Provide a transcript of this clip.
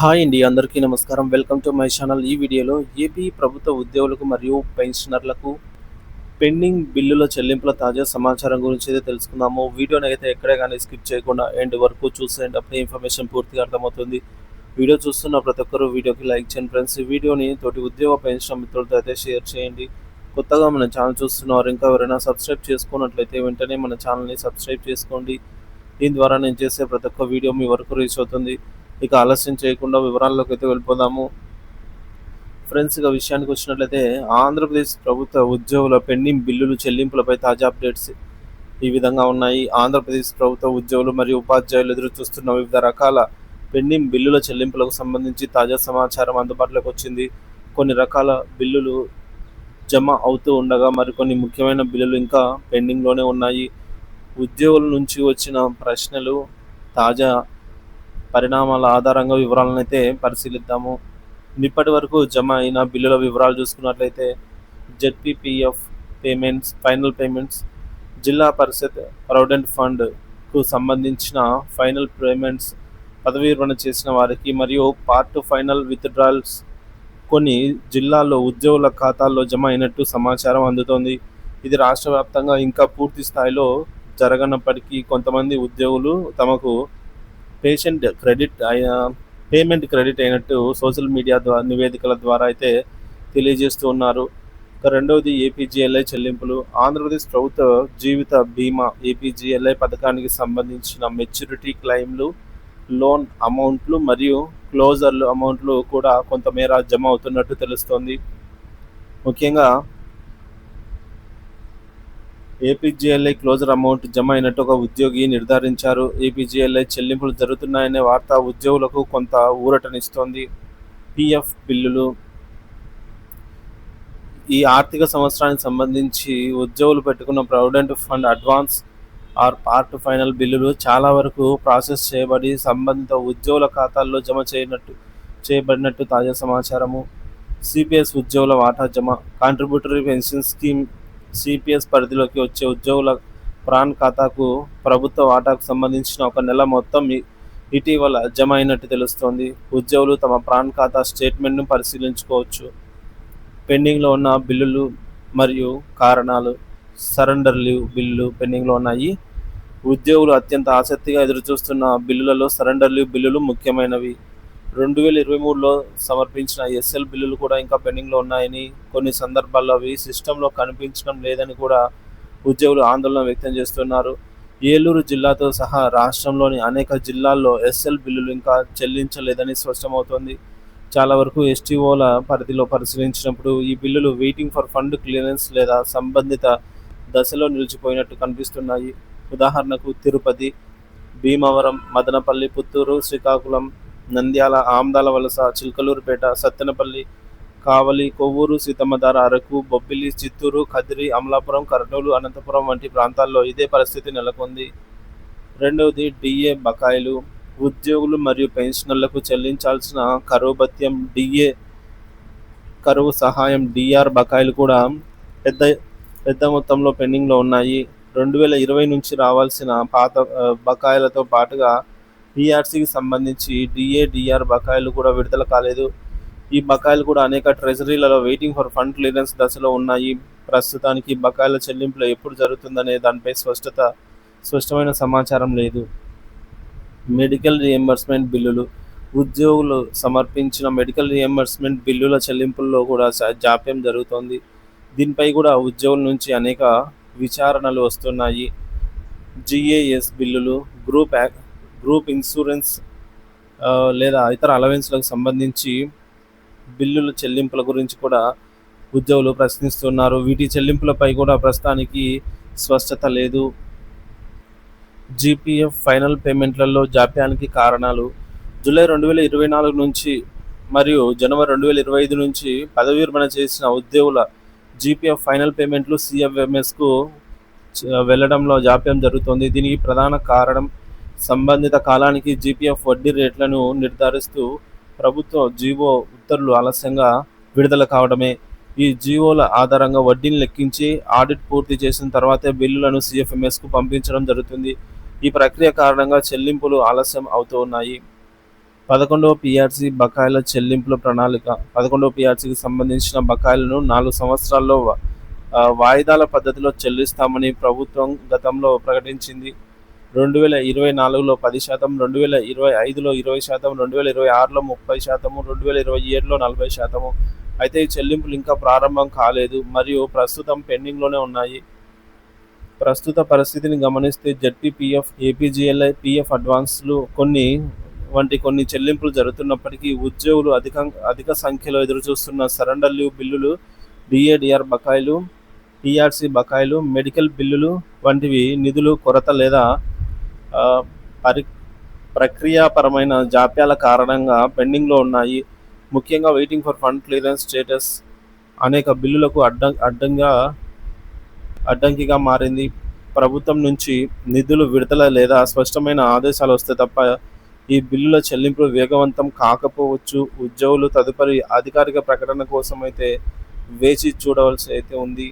Hi అండి అందరికీ నమస్కారం. Welcome to my channel. ఈ వీడియోలో ఏపీ ప్రభుత్వ ఉద్యోగులకు మరియు పెన్షనర్లకు పెండింగ్ బిల్లుల చెల్లింపుల తాజా సమాచారం గురించి అయితే తెలుసుకుందాము. వీడియోని అయితే ఎక్కడే కానీ స్కిప్ చేయకుండా ఎండ్ వరకు చూసేయండి. అప్పుడే ఇన్ఫర్మేషన్ పూర్తిగా అర్థమవుతుంది. వీడియో చూస్తున్న ప్రతి ఒక్కరూ వీడియోకి లైక్ చేయండి ఫ్రెండ్స్. ఈ వీడియోని తోటి ఉద్యోగ పెన్షన్ మిత్రులతో అయితే షేర్ చేయండి. కొత్తగా మన ఛానల్ చూస్తున్నవారు ఇంకా ఎవరైనా సబ్స్క్రైబ్ చేసుకున్నట్లయితే వెంటనే మన ఛానల్ని సబ్స్క్రైబ్ చేసుకోండి. దీని ద్వారా నేను చేసే ప్రతి ఒక్క వీడియో మీ వరకు రీచ్ అవుతుంది. ఇక ఆలస్యం చేయకుండా వివరాల్లోకి అయితే వెళ్ళిపోదాము. ఫ్రెండ్స్ ఇక విషయానికి వచ్చినట్లయితే ఆంధ్రప్రదేశ్ ప్రభుత్వ ఉద్యోగుల పెండింగ్ బిల్లులు చెల్లింపులపై తాజా అప్డేట్స్ ఈ విధంగా ఉన్నాయి. ఆంధ్రప్రదేశ్ ప్రభుత్వ ఉద్యోగులు మరియు ఉపాధ్యాయులు ఎదురు చూస్తున్న వివిధ రకాల పెండింగ్ బిల్లుల చెల్లింపులకు సంబంధించి తాజా సమాచారం అందుబాటులోకి వచ్చింది. కొన్ని రకాల బిల్లులు జమ అవుతూ ఉండగా మరికొన్ని ముఖ్యమైన బిల్లులు ఇంకా పెండింగ్లోనే ఉన్నాయి. ఉద్యోగుల నుంచి వచ్చిన ప్రశ్నలు తాజా పరిణామాల ఆధారంగా వివరాలను అయితే పరిశీలిద్దాము. ఇప్పటి వరకు జమ అయిన బిల్లుల వివరాలు చూసుకున్నట్లయితే జెడ్పీపీఎఫ్ పేమెంట్స్ ఫైనల్ పేమెంట్స్ జిల్లా పరిషత్ ప్రొవిడెంట్ ఫండ్కు సంబంధించిన ఫైనల్ పేమెంట్స్ పదవి విరమణ చేసిన వారికి మరియు పార్ట్ ఫైనల్ విత్డ్రాల్స్ కొన్ని జిల్లాల్లో ఉద్యోగుల ఖాతాల్లో జమ అయినట్టు సమాచారం అందుతోంది. ఇది రాష్ట్ర వ్యాప్తంగా ఇంకా పూర్తి స్థాయిలో జరగనప్పటికీ కొంతమంది ఉద్యోగులు తమకు పేషెంట్ క్రెడిట్ అయిన పేమెంట్ క్రెడిట్ అయినట్టు సోషల్ మీడియా ద్వారా నివేదికల ద్వారా అయితే తెలియజేస్తూ ఉన్నారు. రెండవది ఏపీజీఎల్ఐ చెల్లింపులు. ఆంధ్రప్రదేశ్ ప్రభుత్వ జీవిత బీమా ఏపీజీఎల్ఐ పథకానికి సంబంధించిన మెచ్యూరిటీ క్లెయిమ్లు లోన్ అమౌంట్లు మరియు క్లోజర్లు అమౌంట్లు కూడా కొంతమేర జమ అవుతున్నట్టు తెలుస్తోంది. ముఖ్యంగా ఏపీజీఎల్ఐ క్లోజర్ అమౌంట్ జమ అయినట్టు ఒక ఉద్యోగి నిర్ధారించారు. ఏపీజీఎల్ఐ చెల్లింపులు జరుగుతున్నాయనే వార్త ఉద్యోగులకు కొంత ఊరటనిస్తోంది. పిఎఫ్ బిల్లులు. ఈ ఆర్థిక సంవత్సరానికి సంబంధించి ఉద్యోగులు పెట్టుకున్న provident fund advance or part final బిల్లులు చాలా వరకు ప్రాసెస్ చేయబడి సంబంధిత ఉద్యోగుల ఖాతాల్లో జమ చేయనట్టు చేయబడినట్టు తాజా సమాచారము. సిపిఎస్ ఉద్యోగుల వాటా జమ. కాంట్రిబ్యూటరీ పెన్షన్ స్కీమ్ సిపిఎస్ పరిధిలోకి వచ్చే ఉద్యోగుల ప్రాన్ ఖాతాకు ప్రభుత్వ వాటాకు సంబంధించిన ఒక నెల మొత్తం ఇటీవల జమ అయినట్టు తెలుస్తోంది. ఉద్యోగులు తమ ప్రాన్ ఖాతా స్టేట్మెంట్ను పరిశీలించుకోవచ్చు. పెండింగ్లో ఉన్న బిల్లులు మరియు కారణాలు సరెండర్ లీవ్ బిల్లులు పెండింగ్లో ఉన్నాయి. ఉద్యోగులు అత్యంత ఆసక్తిగా ఎదురుచూస్తున్న బిల్లులలో సరెండర్ లీవ్ బిల్లులు ముఖ్యమైనవి. రెండు వేల ఇరవై మూడులో సమర్పించిన ఎస్ఎల్ బిల్లులు కూడా ఇంకా పెండింగ్లో ఉన్నాయని కొన్ని సందర్భాల్లో అవి సిస్టంలో కనిపించడం లేదని కూడా ఉద్యోగులు ఆందోళన వ్యక్తం చేస్తున్నారు. ఏలూరు జిల్లాతో సహా రాష్ట్రంలోని అనేక జిల్లాల్లో ఎస్ఎల్ బిల్లులు ఇంకా చెల్లించలేదని స్పష్టమవుతోంది. చాలా వరకు ఎస్టీఓల పరిధిలో పరిశీలించినప్పుడు ఈ బిల్లులు వెయిటింగ్ ఫర్ ఫండ్ క్లియరెన్స్ లేదా సంబంధిత దశలో నిలిచిపోయినట్టు కనిపిస్తున్నాయి. ఉదాహరణకు తిరుపతి భీమవరం మదనపల్లి పుత్తూరు శ్రీకాకుళం నంద్యాల ఆమ్దాల వలస చిల్కలూరుపేట సత్తెనపల్లి కావలి కొవ్వూరు సీతమ్మధార అరకు బొబ్బిలి చిత్తూరు కదిరి అమలాపురం కర్నూలు అనంతపురం వంటి ప్రాంతాల్లో ఇదే పరిస్థితి నెలకొంది. రెండవది డిఏ బకాయిలు. ఉద్యోగులు మరియు పెన్షనర్లకు చెల్లించాల్సిన కరువు భత్యం డిఏ కరువు సహాయం డిఆర్ బకాయిలు కూడా పెద్ద పెద్ద మొత్తంలో పెండింగ్లో ఉన్నాయి. రెండు వేల ఇరవై నుంచి రావాల్సిన పాత బకాయిలతో పాటుగా పిఆర్సీకి సంబంధించి డిఏ డిఆర్ బకాయిలు కూడా విడుదల కాలేదు. ఈ బకాయిలు కూడా అనేక ట్రెజరీలలో వెయిటింగ్ ఫర్ ఫండ్ క్లియరెన్స్ దశలో ఉన్నాయి. ప్రస్తుతానికి బకాయిల చెల్లింపులు ఎప్పుడు జరుగుతుందనే దానిపై స్పష్టత స్పష్టమైన సమాచారం లేదు. మెడికల్ రియంబర్స్మెంట్ బిల్లులు ఉద్యోగులు సమర్పించిన మెడికల్ రియంబర్స్మెంట్ బిల్లుల చెల్లింపుల్లో కూడా జాప్యం జరుగుతోంది. దీనిపై కూడా ఉద్యోగుల నుంచి అనేక విచారణలు వస్తున్నాయి. జిఏఎస్ బిల్లులు గ్రూప్ యాక్- గ్రూప్ ఇన్సూరెన్స్ లేదా ఇతర అలవెన్స్లకు సంబంధించి బిల్లుల చెల్లింపుల గురించి కూడా ఉద్యోగులు ప్రశ్నిస్తున్నారు. వీటి చెల్లింపులపై కూడా ప్రస్తుతానికి స్పష్టత లేదు. జీపీఎఫ్ ఫైనల్ పేమెంట్లలో జాప్యానికి కారణాలు జూలై రెండు వేల ఇరవై నాలుగు నుంచి మరియు జనవరి రెండు వేల ఇరవై ఐదు నుంచి పదవి విరమణ చేసిన ఉద్యోగుల జీపీఎఫ్ ఫైనల్ పేమెంట్లు సిఎఫ్ఎంఎస్కు వెళ్ళడంలో జాప్యం జరుగుతోంది. దీనికి ప్రధాన కారణం సంబంధిత కాలానికి జీపీఎఫ్ వడ్డీ రేట్లను నిర్ధారిస్తూ ప్రభుత్వ జీవో ఉత్తర్వులు ఆలస్యంగా విడుదల కావడమే. ఈ జీవోల ఆధారంగా వడ్డీని లెక్కించి ఆడిట్ పూర్తి చేసిన తర్వాతే బిల్లులను సిఎఫ్ఎంఎస్కు పంపించడం జరుగుతుంది. ఈ ప్రక్రియ కారణంగా చెల్లింపులు ఆలస్యం అవుతూ ఉన్నాయి. పదకొండవ పిఆర్సీ బకాయిల చెల్లింపుల ప్రణాళిక పదకొండవ పిఆర్సీకి సంబంధించిన బకాయిలను నాలుగు సంవత్సరాల్లో వాయిదాల పద్ధతిలో చెల్లిస్తామని ప్రభుత్వం గతంలో ప్రకటించింది. రెండు వేల ఇరవై నాలుగులో పది శాతం రెండు వేల ఇరవై ఐదులో ఇరవై శాతం రెండు వేల ఇరవై ఆరులో ముప్పై శాతము రెండు వేల ఇరవై ఏడులో నలభై శాతము అయితే ఈ చెల్లింపులు ఇంకా ప్రారంభం కాలేదు. మరియు ప్రస్తుతం పెండింగ్లోనే ఉన్నాయి. ప్రస్తుత పరిస్థితిని గమనిస్తే జడ్పీపీఎఫ్ ఏపీజీఎల్ఐ పీఎఫ్ అడ్వాన్స్లు కొన్ని వంటి కొన్ని చెల్లింపులు జరుగుతున్నప్పటికీ ఉద్యోగులు అధిక అధిక సంఖ్యలో ఎదురుచూస్తున్న సరెండర్ లీవ్ బిల్లులు డిఏడిఆర్ బకాయిలు టీఆర్సీ బకాయిలు మెడికల్ బిల్లులు వంటివి నిధులు కొరత లేదా పరి ప్రక్రియాపరమైన జాప్యాల కారణంగా పెండింగ్లో ఉన్నాయి. ముఖ్యంగా waiting for fund clearance status అనేక బిల్లులకు అడ్డం అడ్డంగా అడ్డంకిగా మారింది. ప్రభుత్వం నుంచి నిధులు విడుదల లేదా స్పష్టమైన ఆదేశాలు వస్తే తప్ప ఈ బిల్లుల చెల్లింపులు వేగవంతం కాకపోవచ్చు. ఉద్యోగులు తదుపరి అధికారిక ప్రకటన కోసం అయితే వేచి చూడవలసి అయితే ఉంది.